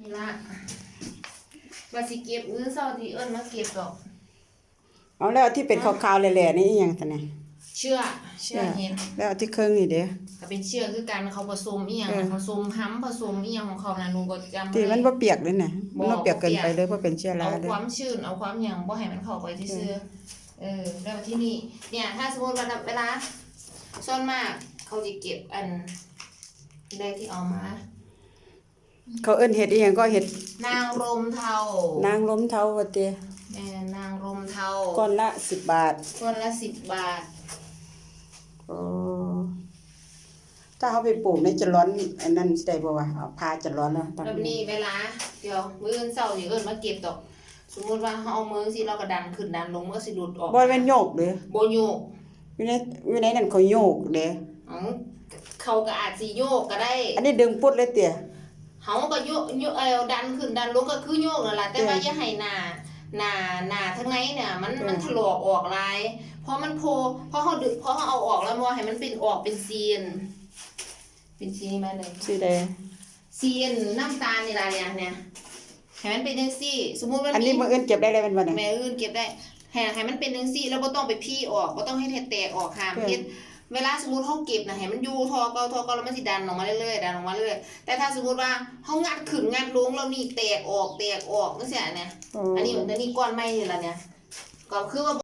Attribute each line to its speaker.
Speaker 1: นี่ละว่าสิเก็บมื้อเช้าที่เอิ้นมาเก็บดอก
Speaker 2: เอาแล้วที่เป็นขาวๆแหล่ๆนี่อีหยังซั่นนี่
Speaker 1: เชื่อเชื่อเห็น
Speaker 2: แล้วที่เครื่องนี่เด้
Speaker 1: ก็เป็นเชื่อคือการเขาผสมอีหยัง
Speaker 2: เออ
Speaker 1: ผสมห้ำผสมอีหยังของเขานะหนูก็จำ
Speaker 2: ที่มัน
Speaker 1: บ่
Speaker 2: บ่เปียกเลยน่ะมันบ่
Speaker 1: บ่
Speaker 2: เปียกเกินไป
Speaker 1: บ่เปียก
Speaker 2: เลยเพราะเป็นเชื้อรา
Speaker 1: เอา
Speaker 2: เด้
Speaker 1: ความชื้นเอาความหยังบ่ให้มันเข้าไปที่ซื่อเออแล้วที่นี่เนี่ย ถ้าสมมติว่าเวลาส่วนมากเขาจะเก็บอันได้ที่เอามา
Speaker 2: เขาเอิ้นเห็ดอีหยังก็เห็ด
Speaker 1: นางรมเทานา
Speaker 2: งล้มเทาว่าติ
Speaker 1: แม่นางรมเทา
Speaker 2: ก้อนละ10บาท
Speaker 1: ก้อนละสิบบาท
Speaker 2: โอ้ถ้าเขาไปปลูกในจะร้อนอันนั้นสิได้บ่วะเอาพาจะร้อนแล้วตอน
Speaker 1: แล้วนี้เวลา เดี๋ยวมื้ออื่นเช้าสิเอิ้นมาเก็บดอก สมมุติว่าเฮาเอามือสิเราก็ดันขึ้นดันลงมันก็สิหลุดออก
Speaker 2: บ่แม่นโยกเด้อ
Speaker 1: บ่โยก
Speaker 2: อยู่ในอยู่ในนั้นเขาโยกเด้
Speaker 1: อ๋อเขาก็อาจสิโยกก็ได้
Speaker 2: อันนี้ดึงปุ๊ดเลยเตี่ย
Speaker 1: เฮาก็โยกโยกเออดันขึ้นดันลงก็คือโยกนั่นล่ะแต่ว่า
Speaker 2: เออ
Speaker 1: อ
Speaker 2: อ
Speaker 1: ย่าให้หน้าหน้าหน้าทั้งในเนี่ยมัน
Speaker 2: เออ
Speaker 1: มันถลอกออกหลายเพราะมันโพเพราะเฮาดึกเพราะเฮาเอาออกแล้วบ่ให้มันเป็นออกเป็นซีนเป็นซีนมาเลย
Speaker 2: สิได้
Speaker 1: ซีนน้ำตาลนี่ล่ะเนี่ยเนี่ยให้มันเป็นจังซี่ สมมุติว่า
Speaker 2: อันนี้มื้ออื่นเก็บได้เลยแม่นบ่เนี่ย
Speaker 1: แม่อื่นเก็บได้ให้ให้มันเป็นจังซี่แล้วบ่ต้องไปพี่ออกบ่ต้องให้เฮ็ดแตกออกหาม
Speaker 2: เออ
Speaker 1: เฮ็ด เวลาสมมติเขาเก็บนะเห็นมันอยู่ทอก่าทอเก่าแล้วมันสิดันลงมาเรื่อยๆดันลงมาเรื่อยๆแต่ถ้าสมมติว่าเขางัดขึ้นงัดลงแล้วนี่แตกออกแตกออกจังซี่เนี่ยอันนี้อันนี้ก้อนไม้นี่ล่ะเนี่ยก็คือว่า